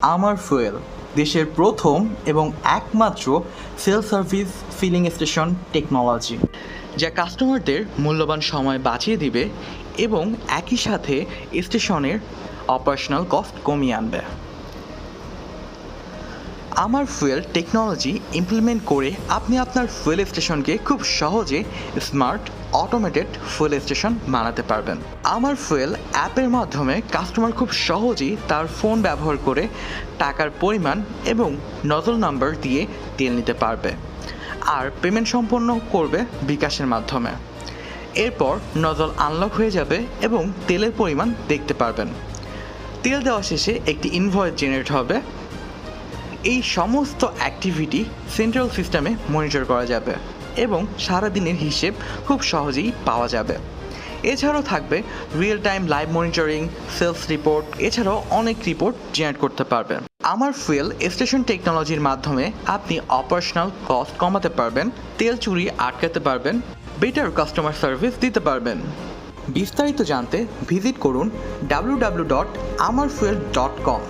আমার ফুয়েল, দেশের প্রথম এবং একমাত্র self service filling station technology, যা কাস্টমারদের মূল্যবান সময় বাঁচিয়ে দিবে এবং একই সাথে স্টেশনের অপারেশনাল কস্ট কমিয়ে আনবে। আমার ফুয়েল টেকনোলজি ইমপ্লিমেন্ট করে আপনি আপনার ফুয়েল স্টেশনকে খুব সহজে স্মার্ট অটোমেটেড ফুয়েল স্টেশন বানাতে পারবেন। আমার ফুয়েল অ্যাপের মাধ্যমে কাস্টমার খুব সহজেই তার ফোন ব্যবহার করে টাকার পরিমাণ এবং নজল নাম্বার দিয়ে তেল নিতে পারবে আর পেমেন্ট সম্পন্ন করবে বিকাশের মাধ্যমে। এরপর নজল আনলক হয়ে যাবে এবং তেলের পরিমাণ দেখতে পারবেন। তেল দেওয়া শেষে একটি ইনভয়েস জেনারেট হবে। এই সমস্ত অ্যাক্টিভিটি সেন্ট্রাল সিস্টেমে মনিটর করা যাবে এবং সারাদিনের হিসেব খুব সহজেই পাওয়া যাবে। এছাড়াও থাকবে real time live monitoring sales report এছাড়াও অনেক রিপোর্ট জেনারেট করতে পারবেন আমার ফুয়েল স্টেশন টেকনোলজির মাধ্যমে আপনি অপারেশনাল কস্ট কমাতে পারবেন, তেল চুরি আটকাতে পারবেন বেটার কাস্টমার সার্ভিস দিতে পারবেন। বিস্তারিত জানতে ভিজিট করুন W W dot Amar fuel dot com